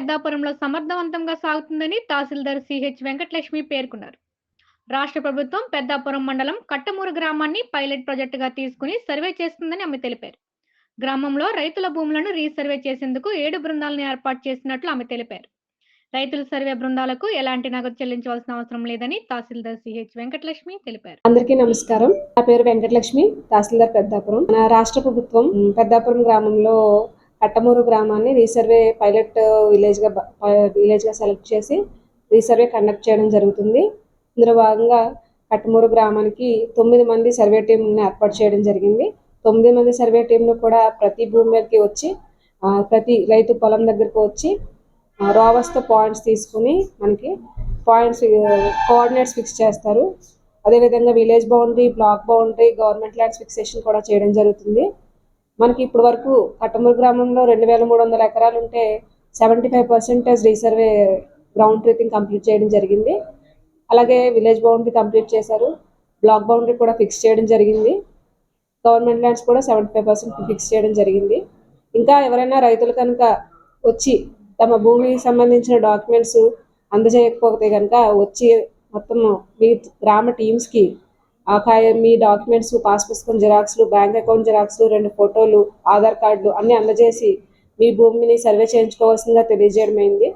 పెద్దాపురంలో సమర్థవంతంగా సాగుతుందని తహసీల్దార్ సిహెచ్ వెంకటలక్ష్మి పేర్కొన్నారు. రాష్ట్ర ప్రభుత్వం పెద్దాపురం మండలం కట్టమూరు గ్రామాన్ని పైలట్ ప్రాజెక్టుగా తీసుకుని సర్వే చేస్తుందని ఆమె తెలిపారు. గ్రామంలో రైతుల భూములను రీసర్వే చేసేందుకు ఏడు బృందాలను ఏర్పాటు చేసినట్లు ఆమె తెలిపారు. రైతుల సర్వే బృందాలకు ఎలాంటి నగదు చెల్లించవలసిన అవసరం లేదని తహసీల్దార్ సిహెచ్ వెంకటలక్ష్మి తెలిపారు. అందరికీ నమస్కారం. నా పేరు వెంకటలక్ష్మి తహసీల్దార్ పెద్దాపురం. రాష్ట్ర ప్రభుత్వం పెద్దాపురం గ్రామంలో కట్టమూరు గ్రామాన్ని రీసర్వే పైలట్ విలేజ్గా విలేజ్గా సెలెక్ట్ చేసి రీసర్వే కండక్ట్ చేయడం జరుగుతుంది. ఇందులో భాగంగా కట్టమూరు గ్రామానికి తొమ్మిది మంది సర్వే టీంని ఏర్పాటు చేయడం జరిగింది. తొమ్మిది మంది సర్వే టీంలు కూడా ప్రతి భూమి మీదకి వచ్చి ప్రతి రైతు పొలం దగ్గరకు వచ్చి రావస్తో పాయింట్స్ తీసుకుని మనకి పాయింట్స్ కోఆర్డినేట్స్ ఫిక్స్ చేస్తారు. అదేవిధంగా village boundary block boundary government lands fixation కూడా చేయడం జరుగుతుంది. మనకి ఇప్పటి వరకు కట్టమూరు గ్రామంలో రెండు వేల మూడు వందల ఎకరాలు ఉంటే seventy five percentage resurvey ground truthing complete చేయడం జరిగింది. అలాగే విలేజ్ బౌండరీ కంప్లీట్ చేశారు. బ్లాక్ బౌండరీ కూడా ఫిక్స్ చేయడం జరిగింది. గవర్నమెంట్ ల్యాండ్స్ కూడా సెవెంటీ ఫైవ్ పర్సెంట్ ఫిక్స్ చేయడం జరిగింది. ఇంకా ఎవరైనా రైతులు కనుక వచ్చి తమ భూమికి సంబంధించిన డాక్యుమెంట్స్ అందజేయకపోతే కనుక వచ్చి మొత్తం మీ గ్రామ టీమ్స్కి మీ డాక్యుమెంట్స్ పాస్ పుస్తకం జిరాక్స్లు బ్యాంక్ అకౌంట్ జిరాక్స్లు రెండు ఫోటోలు ఆధార్ కార్డులు అన్నీ అందజేసి మీ భూమిని సర్వే చేయించుకోవాల్సిందిగా తెలియజేయడమైంది.